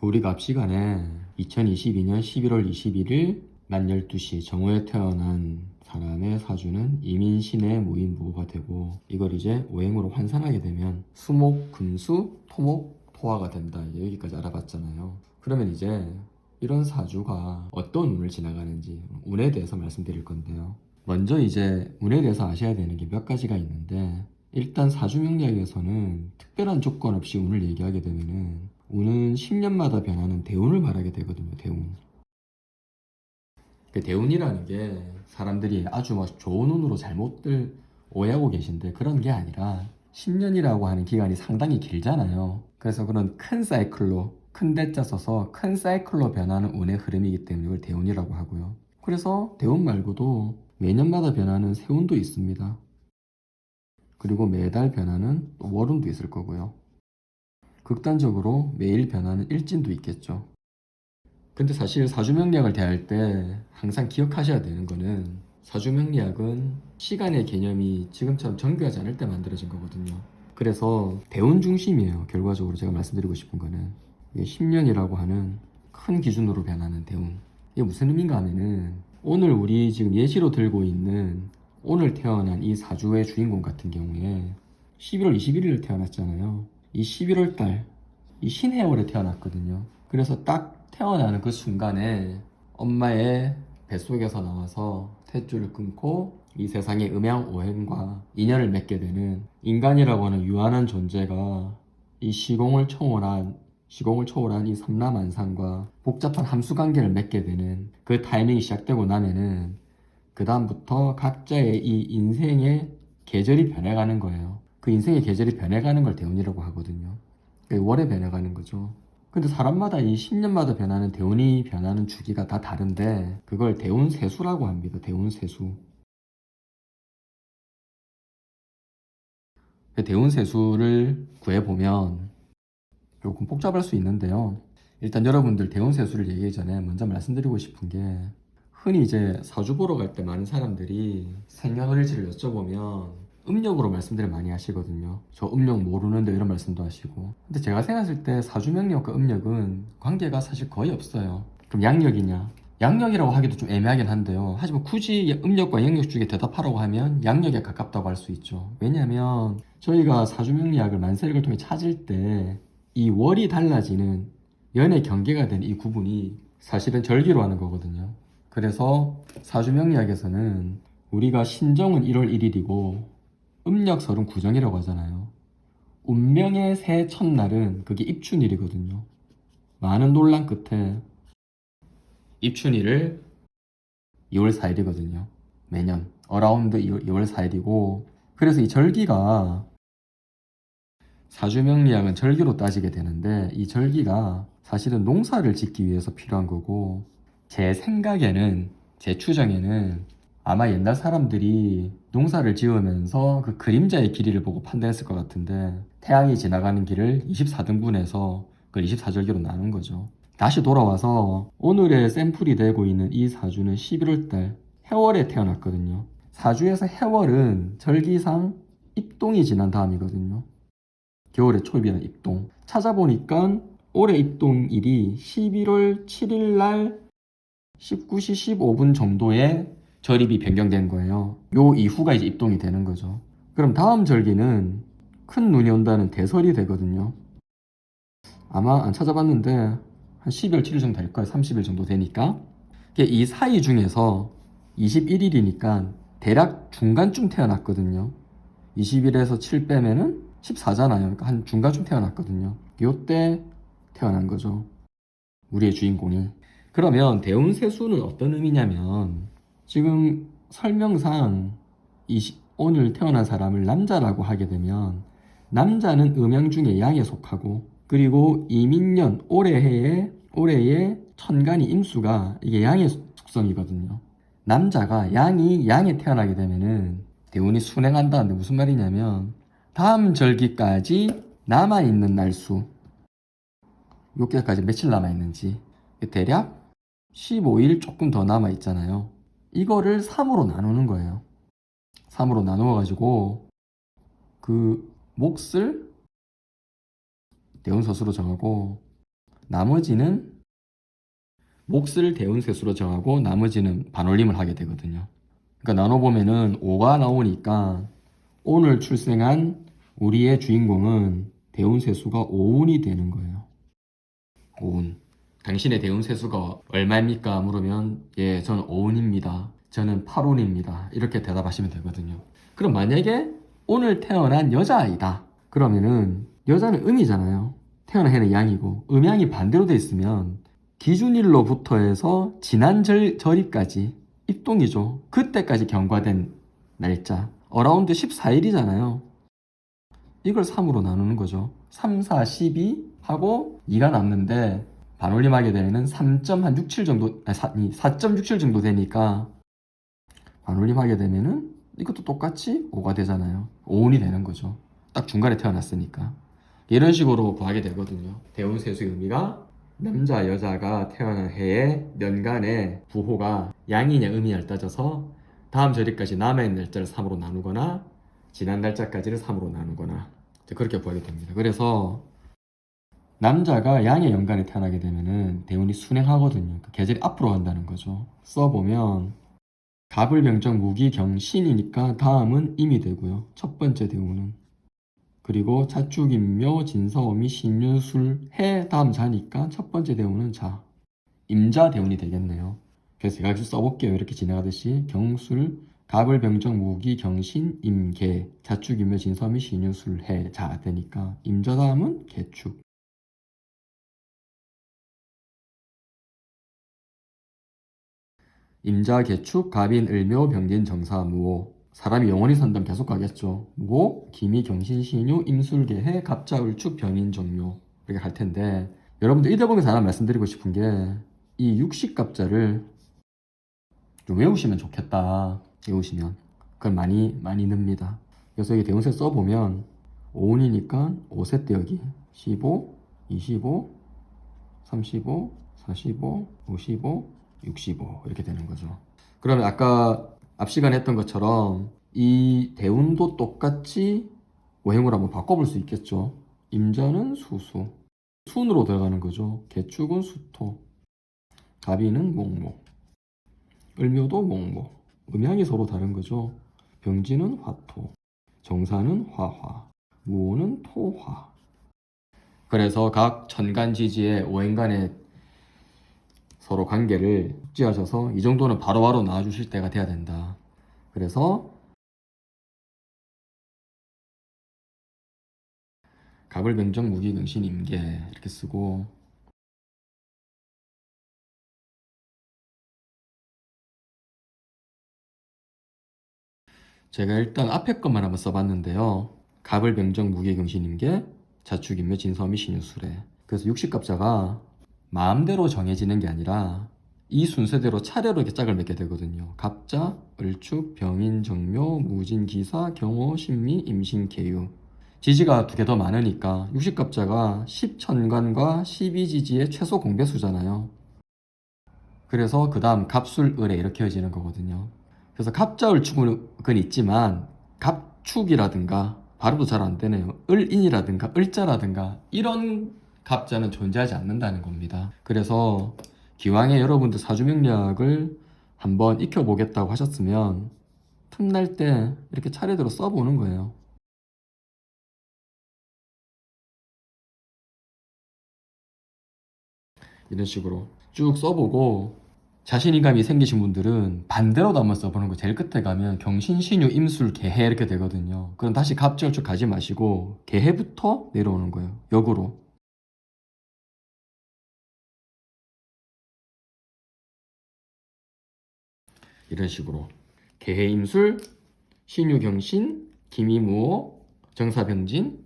우리가 앞 시간에 2022년 11월 21일 낮 12시 정오에 태어난 사람의 사주는 이민신의 모임부호가 되고 이걸 이제 오행으로 환산하게 되면 수목, 금수, 토목, 토화가 된다. 여기까지 알아봤잖아요. 그러면 이제 이런 사주가 어떤 운을 지나가는지 운에 대해서 말씀드릴 건데요. 먼저 이제 운에 대해서 아셔야 되는 게 몇 가지가 있는데 일단 사주명리학에서는 특별한 조건 없이 운을 얘기하게 되면은 운은 10년마다 변하는 대운을 말하게 되거든요. 대운. 그 대운이라는 게 사람들이 아주 뭐 좋은 운으로 잘못들 오해하고 계신데 그런 게 아니라 10년이라고 하는 기간이 상당히 길잖아요. 그래서 그런 큰 사이클로 큰 대자 써서 큰 사이클로 변하는 운의 흐름이기 때문에 이걸 대운이라고 하고요. 그래서 대운 말고도 매년마다 변하는 세운도 있습니다. 그리고 매달 변하는 또 월운도 있을 거고요. 극단적으로 매일 변하는 일진도 있겠죠. 근데 사실 사주명리학을 대할 때 항상 기억하셔야 되는 거는 사주명리학은 시간의 개념이 지금처럼 정교하지 않을 때 만들어진 거거든요. 그래서 대운 중심이에요. 결과적으로 제가 말씀드리고 싶은 거는 이게 10년이라고 하는 큰 기준으로 변하는 대운. 이게 무슨 의미인가 하면은 오늘 우리 지금 예시로 들고 있는 오늘 태어난 이 사주의 주인공 같은 경우에 11월 21일에 태어났잖아요. 이 11월 달, 이 신해월에 태어났거든요. 그래서 딱 태어나는 그 순간에 엄마의 뱃속에서 나와서 탯줄을 끊고 이 세상의 음양 오행과 인연을 맺게 되는 인간이라고 하는 유한한 존재가 이 시공을 초월한 시공을 초월한 이 삼라만상과 복잡한 함수 관계를 맺게 되는 그 타이밍이 시작되고 나면은 그 다음부터 각자의 이 인생의 계절이 변해가는 거예요. 그 인생의 계절이 변해가는 걸 대운이라고 하거든요. 그 월에 변해가는 거죠. 근데 사람마다 이 10년마다 변하는 대운이 변하는 주기가 다 다른데 그걸 대운 세수라고 합니다. 대운 세수. 그 대운 세수를 구해보면 조금 복잡할 수 있는데요. 일단 여러분들 대운 세수를 얘기하기 전에 먼저 말씀드리고 싶은 게 흔히 이제 사주 보러 갈 때 많은 사람들이 생년월일치를 여쭤보면 음력으로 말씀들을 많이 하시거든요. 저 음력 모르는데 이런 말씀도 하시고. 근데 제가 생각했을 때 사주명력과 음력은 관계가 사실 거의 없어요. 그럼 양력이냐? 양력이라고 하기도 좀 애매하긴 한데요. 하지만 굳이 음력과 양력 중에 대답하라고 하면 양력에 가깝다고 할 수 있죠. 왜냐하면 저희가 사주명리학을 만세력을 통해 찾을 때 이 월이 달라지는 연의 경계가 된 이 구분이 사실은 절기로 하는 거거든요. 그래서 사주명리학에서는 우리가 신정은 1월 1일이고 음력설은 구정이라고 하잖아요. 운명의 새 첫날은 그게 입춘일이거든요. 많은 논란 끝에 입춘일을 2월 4일이거든요. 매년 어라운드 2월, 2월 4일이고 그래서 이 절기가 사주명리학은 절기로 따지게 되는데 이 절기가 사실은 농사를 짓기 위해서 필요한 거고 제 생각에는 제 추정에는 아마 옛날 사람들이 농사를 지으면서 그 그림자의 길이를 보고 판단했을 것 같은데 태양이 지나가는 길을 24등분해서 그걸 24절기로 나눈 거죠. 다시 돌아와서 오늘의 샘플이 되고 있는 이 사주는 11월달 해월에 태어났거든요. 사주에서 해월은 절기상 입동이 지난 다음이거든요. 겨울의 초입이라는 입동. 찾아보니까 올해 입동일이 11월 7일 날 19시 15분 정도에 절입이 변경된 거예요. 요 이후가 이제 입동이 되는 거죠. 그럼 다음 절기는 큰 눈이 온다는 대설이 되거든요. 아마 안 찾아봤는데 한 12월 7일 정도 될 거예요. 30일 정도 되니까. 이 사이 중에서 21일이니까 대략 중간쯤 태어났거든요. 20일에서 7 빼면은 14잖아요. 그러니까 한 중간쯤 태어났거든요. 요때 태어난 거죠. 우리의 주인공이. 그러면 대운세수는 어떤 의미냐면 지금 설명상 이 오늘 태어난 사람을 남자라고 하게 되면 남자는 음양 중에 양에 속하고 그리고 이민년 올해해에 올해의 천간이 임수가 이게 양의 속성이거든요. 남자가 양이 양에 태어나게 되면은 대운이 순행한다는데 무슨 말이냐면 다음 절기까지 남아 있는 날수 요때까지 며칠 남아 있는지 대략 15일 조금 더 남아 있잖아요. 이거를 3으로 나누는 거예요. 3으로 나누어 가지고 그 몫을 대운서수로 정하고 나머지는 몫을 대운세수로 정하고 나머지는 반올림을 하게 되거든요. 그러니까 나눠보면은 5가 나오니까 오늘 출생한 우리의 주인공은 대운세수가 5운이 되는 거예요. 5운. 당신의 대운 세수가 얼마입니까? 물으면 예, 저는 5운입니다. 저는 8운입니다. 이렇게 대답하시면 되거든요. 그럼 만약에 오늘 태어난 여자아이다. 그러면은 여자는 음이잖아요. 태어난 해는 양이고 음양이 반대로 돼 있으면 기준일로부터 해서 지난 절, 절입까지 입동이죠. 그때까지 경과된 날짜. 어라운드 14일이잖아요. 이걸 3으로 나누는 거죠. 3, 4, 12 하고 2가 남는데 반올림하게 되면은 3.67 정도, 아니 4.67 정도 되니까 반올림하게 되면은 이것도 똑같이 5가 되잖아요. 5운이 되는 거죠. 딱 중간에 태어났으니까. 이런 식으로 구하게 되거든요. 대운세수의 의미가 남자, 여자가 태어난 해에 년간의 부호가 양이냐 음이냐를 따져서 다음 절기까지 남아있는 날짜를 3으로 나누거나 지난 날짜까지를 3으로 나누거나 그렇게 구하게 됩니다. 그래서 남자가 양의 연간에 태어나게 되면은 대운이 순행하거든요. 그 계절이 앞으로 간다는 거죠. 써보면 갑을 병정 무기 경신이니까 다음은 임이 되고요. 첫 번째 대운은 그리고 자축인묘 진서오미 신유술 해 다음 자니까 첫 번째 대운은 자 임자 대운이 되겠네요. 그래서 제가 여기서 써볼게요. 이렇게 진행하듯이 경술 갑을 병정 무기 경신 임계 자축인묘 진서오미 신유술 해자 되니까 임자 다음은 개축 임자 개축 갑인 을묘 병진 정사 무호 사람이 영원히 산다면 계속 가겠죠. 무호 기미 경신 신유 임술계해 갑자 을축 병인 정묘 이렇게 갈 텐데 여러분들 이 대목에서 하나 말씀드리고 싶은 게 이 육식갑자를 좀 외우시면 좋겠다. 외우시면 그걸 많이 많이 늡니다. 그래서 여기 대운세 써보면 5운이니까 5세 때 여기 15, 25, 35, 45, 55, 65 이렇게 되는 거죠. 그러면 아까 앞 시간에 했던 것처럼 이 대운도 똑같이 오행으로 한번 바꿔볼 수 있겠죠. 임자는 수수, 순으로 들어가는 거죠. 개축은 수토, 갑이는 목목, 을묘도 목목, 음양이 서로 다른 거죠. 병지는 화토, 정사는 화화, 무호는 토화. 그래서 각 천간지지의 오행간의 서로 관계를 숙지하셔서 이 정도는 바로바로 나와주실 때가 돼야 된다. 그래서 갑을 병정 무기경신 임계 이렇게 쓰고 제가 일단 앞에 것만 한번 써봤는데요. 갑을 병정 무기경신 임계 자축 인묘 진서미 신유술에 그래서 육식갑자가 마음대로 정해지는 게 아니라 이 순서대로 차례로 이렇게 짝을 맺게 되거든요. 갑자, 을축, 병인, 정묘, 무진, 기사, 경호, 신미, 임신, 계유. 지지가 두 개 더 많으니까 60갑자가 10천간과 12지지의 최소 공배수잖아요. 그래서 그 다음 갑술, 을에 이렇게 이어지는 거거든요. 그래서 갑자, 을축은 있지만 갑축이라든가 발음도 잘 안 되네요. 을인이라든가 을자라든가 이런 갑자는 존재하지 않는다는 겁니다. 그래서 기왕에 여러분들 사주 명략을 한번 익혀보겠다고 하셨으면 틈날 때 이렇게 차례대로 써보는 거예요. 이런 식으로 쭉 써보고 자신감이 생기신 분들은 반대로도 한번 써보는 거 제일 끝에 가면 경신신유 임술 개해 이렇게 되거든요. 그럼 다시 갑절쭉 가지 마시고 개해부터 내려오는 거예요. 역으로. 이런 식으로. 개해임술, 신유경신, 기미무호, 정사병진,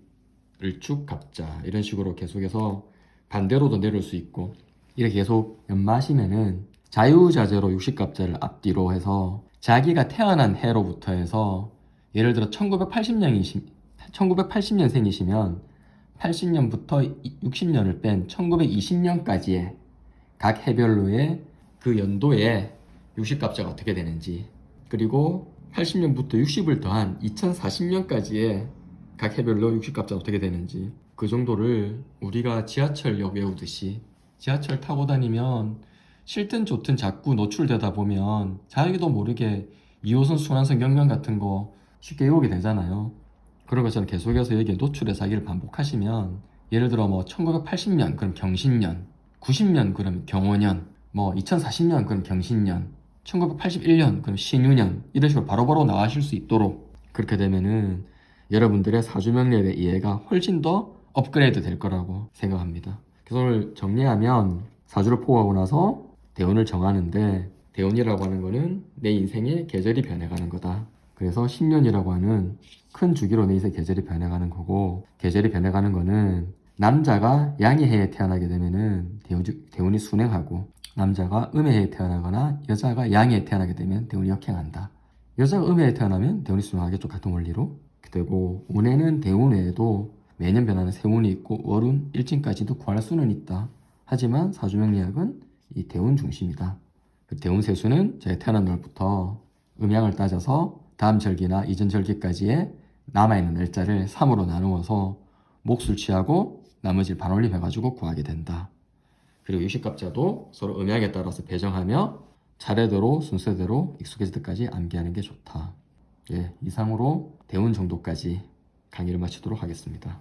을축갑자. 이런 식으로 계속해서 반대로도 내려올 수 있고. 이렇게 계속 연마하시면은 자유자재로 육식갑자를 앞뒤로 해서 자기가 태어난 해로부터 해서 예를 들어 1980년이시, 1980년생이시면 80년부터 60년을 뺀 1920년까지의 각 해별로의 그 연도에 60갑자가 어떻게 되는지 그리고 80년부터 60을 더한 2040년까지의 각 해별로 60갑자가 어떻게 되는지 그 정도를 우리가 지하철역 외우듯이 지하철 타고 다니면 싫든 좋든 자꾸 노출되다 보면 자기도 모르게 2호선 순환선 경면 같은 거 쉽게 외우게 되잖아요. 그런 것처럼 계속해서 여기에 노출의 사기를 반복하시면 예를 들어 뭐 1980년 그럼 경신년 90년 그럼 경호년 뭐 2040년 그럼 경신년 1981년 그럼 신유년 이런 식으로 바로바로 나가실 수 있도록 그렇게 되면은 여러분들의 대해 이해가 훨씬 더 업그레이드 될 거라고 생각합니다. 그래서 오늘 정리하면 사주를 포함하고 나서 대운을 정하는데 대운이라고 하는 거는 내 인생의 계절이 변해가는 거다. 그래서 10년이라고 하는 큰 주기로 내 인생 계절이 변해가는 거고 계절이 변해가는 거는 남자가 양의 해에 태어나게 되면은 대운, 대운이 순행하고 남자가 음의 해에 태어나거나 여자가 양의 해에 태어나게 되면 대운이 역행한다. 여자가 음의 해에 태어나면 대운이 순행하겠죠. 같은 원리로. 되고 운에는 대운 외에도 매년 변하는 세운이 있고 월운, 일진까지도 구할 수는 있다. 하지만 사주명리학은 이 대운 중심이다. 그 대운 세수는 제가 태어난 날부터 음양을 따져서 다음 절기나 이전 절기까지의 남아있는 날짜를 3으로 나누어서 몫을 취하고 나머지를 반올림해가지고 구하게 된다. 그리고 유식갑자도 서로 음양에 따라서 배정하며 차례대로 순서대로 익숙해질 때까지 암기하는 게 좋다. 예, 이상으로 대운 정도까지 강의를 마치도록 하겠습니다.